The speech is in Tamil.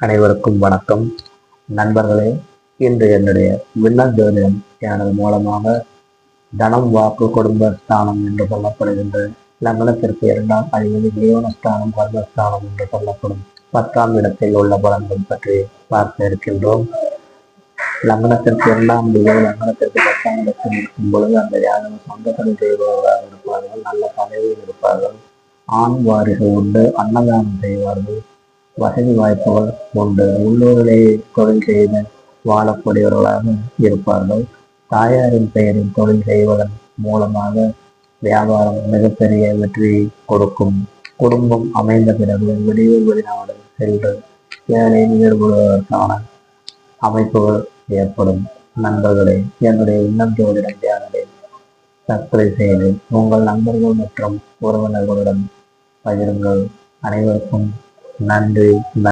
அனைவருக்கும் வணக்கம். நண்பர்களே இன்று என்னுடைய விண்ணல் சேனல் மூலமாக தனம் வாக்கு குடும்ப ஸ்தானம் என்று சொல்லப்படுகின்ற லக்னத்திற்கு இரண்டாம் அதிபதி தேவனஸ்தானம் கர்மஸ்தானம் என்று சொல்லப்படும் பத்தாம் இடத்தில் உள்ள பலன்கள் பற்றி பார்க்க இருக்கின்றோம். லக்னத்திற்கு இரண்டாம் அதிபதி லக்னத்திற்கு பத்தாம் இடத்தில் இருக்கும் பொழுது அந்த யாரும் சொந்தத்தில் செய்பவர்களாக இருப்பார்கள் நல்ல பதவியில் இருப்பார்கள். ஆண் வாரிகள் உண்டு அன்னதானம் செய்வார்கள். வசதி வாய்ப்புகள் உண்டு. உள்ளூரிலேயே தொழில் செய்து வாழக்கூடியவர்களாக இருப்பார்கள். தாயாரின் பெயரில் தொழில் செய்வதன் மூலமாக வியாபாரம் மிகப்பெரிய வெற்றியை கொடுக்கும். குடும்பம் அமைந்த பிறகு வெளியூர் வெளிநாடு சென்று வேலையில் ஈடுபடுவதற்கான அமைப்புகள் ஏற்படும். நண்பர்களே என்னுடைய இன்னம் ஜோதிடம் சேனலை சப்ஸ்கிரைப் செய்து உங்கள் நண்பர்கள் மற்றும் உறவினர்களுடன் பகிருங்கள். அனைவருக்கும் Nandi